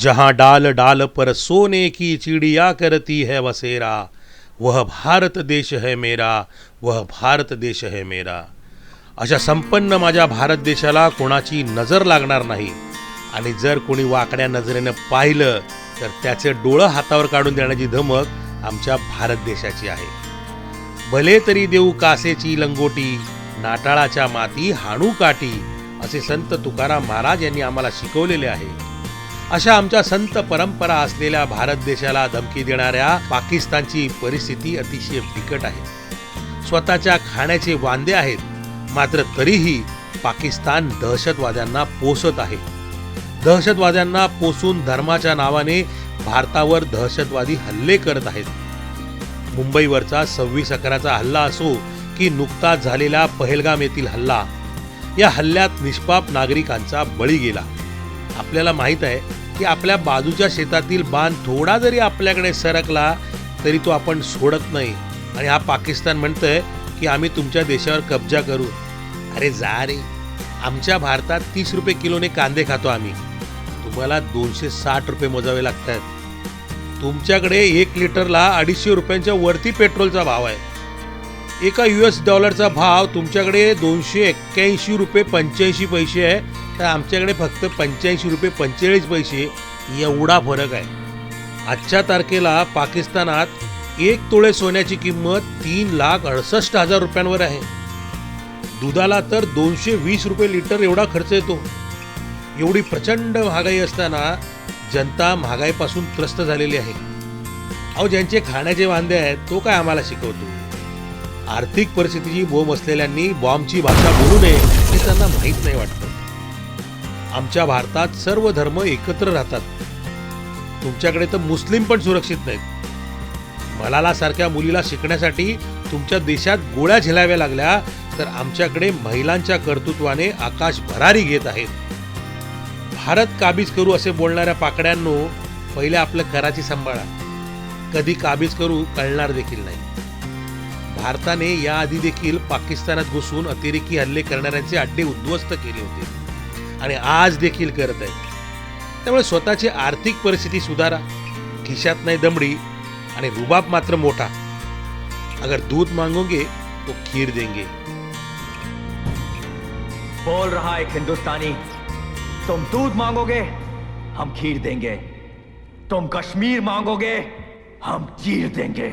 जहाँ डाल डाल पर सोने की चिड़िया करती है वसेरा वह भारत देश है मेरा वह भारत देश है मेरा। अशा संपन्न माझ्या भारत देशाला कोणाची नजर लागणार नाही. आणि जर कोणी वाकड्या नजरेनं पाहिलं तर त्याचे डोळं हातावर काढून देण्याची धमक आमच्या भारत देशाची आहे. भले तरी देऊ कासेची लंगोटी नाटाळाच्या माती हाणू काटी असे संत तुकाराम महाराज यांनी आम्हाला शिकवलेले आहे. अशा आमच्या संत परंपरा असलेल्या भारत देशाला धमकी देणाऱ्या पाकिस्तानची परिस्थिती अतिशय बिकट आहे. स्वतःच्या खाण्याचे वांदे आहेत मात्र तरीही पाकिस्तान दहशतवाद्यांना पोसत आहे. दहशतवाद्यांना पोसून धर्माच्या नावाने भारतावर दहशतवादी हल्ले करत आहेत. मुंबईवरचा सव्वीस अकराचा हल्ला असो की नुकताच झालेला पहलगाम येथील हल्ला या हल्ल्यात निष्पाप नागरिकांचा बळी गेला. आपल्याला माहीत आहे की आपल्या बाजूच्या शेतातील बांध थोडा जरी आपल्याकडे सरकला तरी तो आपण सोडत नाही. आणि हा पाकिस्तान म्हणतंय की आम्ही तुमच्या देशावर कब्जा करू. अरे जा रे. आमच्या भारतात तीस रुपये किलोने कांदे खातो आम्ही. तुम्हाला दोनशे साठ रुपये मोजावे लागत आहेत तुमच्याकडे एक लिटरला अडीचशे रुपयांच्या वरती पेट्रोलचा भाव आहे. एका यू एस डॉलरचा भाव तुमच्याकडे दोनशे एक्क्याऐंशी रुपये पंच्याऐंशी पैसे आहे. तर आमच्याकडे फक्त पंच्याऐंशी रुपये पंचेचाळीस पैसे एवढा फरक आहे. आजच्या तारखेला पाकिस्तानात एक तोळे सोन्याची किंमत तीन लाख अडसष्ट हजार रुपयांवर आहे. दुधाला तर दोनशे वीस रुपये लिटर एवढा खर्च येतो. एवढी प्रचंड महागाई असताना जनता महागाईपासून त्रस्त झालेली आहे. अहो ज्यांचे खाण्याचे वांदे आहेत तो काय आम्हाला शिकवतो? आर्थिक परिस्थितीची बोंब असलेल्यांनी बॉम्बची भाषा बोलू नये हे त्यांना माहीत नाही वाटतं. आमच्या भारतात सर्व धर्म एकत्र राहतात. तुमच्याकडे तर मुस्लिम पण सुरक्षित नाहीत. मलाला सारख्या मुलीला शिकण्यासाठी तुमच्या देशात गोळ्या झेलाव्या लागल्या तर आमच्याकडे महिलांच्या कर्तृत्वाने आकाश भरारी घेत आहेत. भारत काबीज करू असे बोलणाऱ्या पाकड्यांनो पहिले आपलं कराची सांभाळा. कधी काबीज करू कळणार देखील नाही. भारताने याआधी देखील पाकिस्तानात घुसून अतिरेकी हल्ले करणाऱ्यांचे अड्डे उद्ध्वस्त केले होते. आणि आज देखील करत आहेत. त्यामुळे स्वतःची आर्थिक परिस्थिती सुधारा खिशात नाही दमडी आणि रुबाब मात्र मोठा. अगर दूध मांगोगे तो खीर देंगे. बोल रहा एक हिंदुस्तानी तुम दूध मांगोगे हम खीर देंगे. तुम कश्मीर मांगोगे हम चीर देंगे.